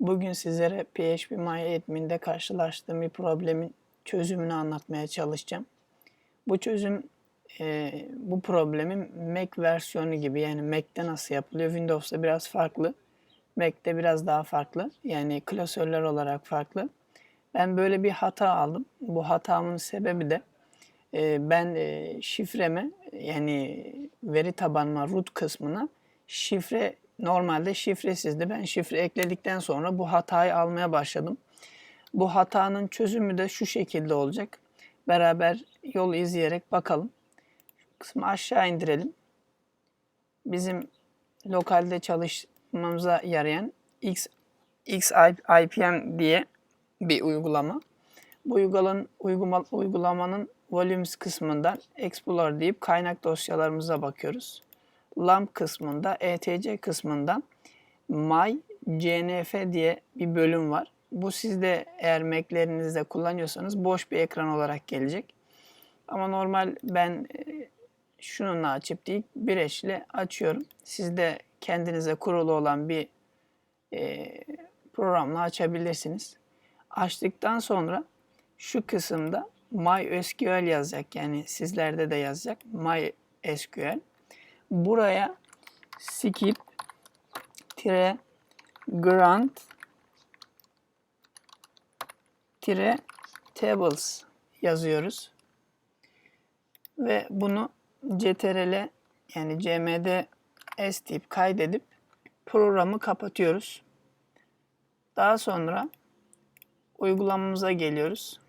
Bugün sizlere PHP MyAdmin'de karşılaştığım bir problemin çözümünü anlatmaya çalışacağım. Bu çözüm e, bu problemin Mac versiyonu gibi yani Mac'te nasıl yapılıyor? Windows'ta biraz farklı. Mac'te biraz daha farklı. Yani klasörler olarak farklı. Ben böyle bir hata aldım. Bu hatamın sebebi de e, ben e, şifreme yani veri tabanıma root kısmına şifre normalde şifresizdi. Ben şifre ekledikten sonra bu hatayı almaya başladım. Bu hatanın çözümü de şu şekilde olacak. Beraber yolu izleyerek bakalım. Kısmı aşağı indirelim. Bizim lokalde çalışmamıza yarayan X, XIPM diye bir uygulama. Bu uygulamanın, uygulama, uygulamanın volumes kısmından Explorer deyip kaynak dosyalarımıza bakıyoruz. LAMP kısmında, ETC kısmından My CNF diye bir bölüm var. Bu sizde eğer Mac'lerinizde kullanıyorsanız boş bir ekran olarak gelecek. Ama normal ben e, şununla açıp değil bir eşle açıyorum. Siz de kendinize kurulu olan bir e, programla açabilirsiniz. Açtıktan sonra şu kısımda MySQL yazacak. Yani sizlerde de yazacak. MySQL. Buraya skip tire grant tire tables yazıyoruz. Ve bunu ctrl yani cmd s deyip kaydedip programı kapatıyoruz. Daha sonra uygulamamıza geliyoruz.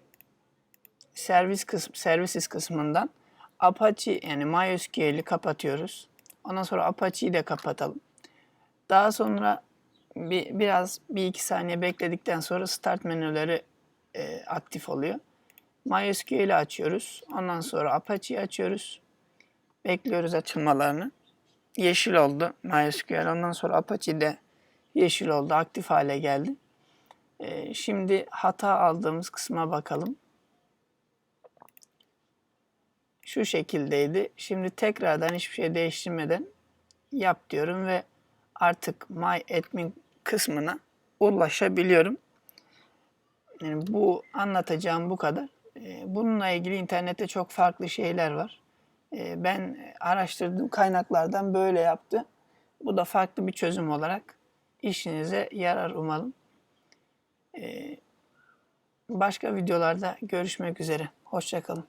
Servis kısmı, services kısmından Apache yani MySQL'i kapatıyoruz. Ondan sonra Apache'yi de kapatalım. Daha sonra bir, biraz bir iki saniye bekledikten sonra start menüleri e, aktif oluyor. MySQL'i açıyoruz. Ondan sonra Apache'yi açıyoruz. Bekliyoruz açılmalarını. Yeşil oldu MySQL. Ondan sonra Apache de yeşil oldu. Aktif hale geldi. E, şimdi hata aldığımız kısma bakalım. Şu şekildeydi. Şimdi tekrardan hiçbir şey değiştirmeden yap diyorum ve artık My Admin kısmına ulaşabiliyorum. Yani bu anlatacağım bu kadar. Ee, Bununla ilgili internette çok farklı şeyler var. Ee, Ben araştırdığım kaynaklardan böyle yaptı. Bu da farklı bir çözüm olarak işinize yarar umalım. Ee, Başka videolarda görüşmek üzere. Hoşçakalın.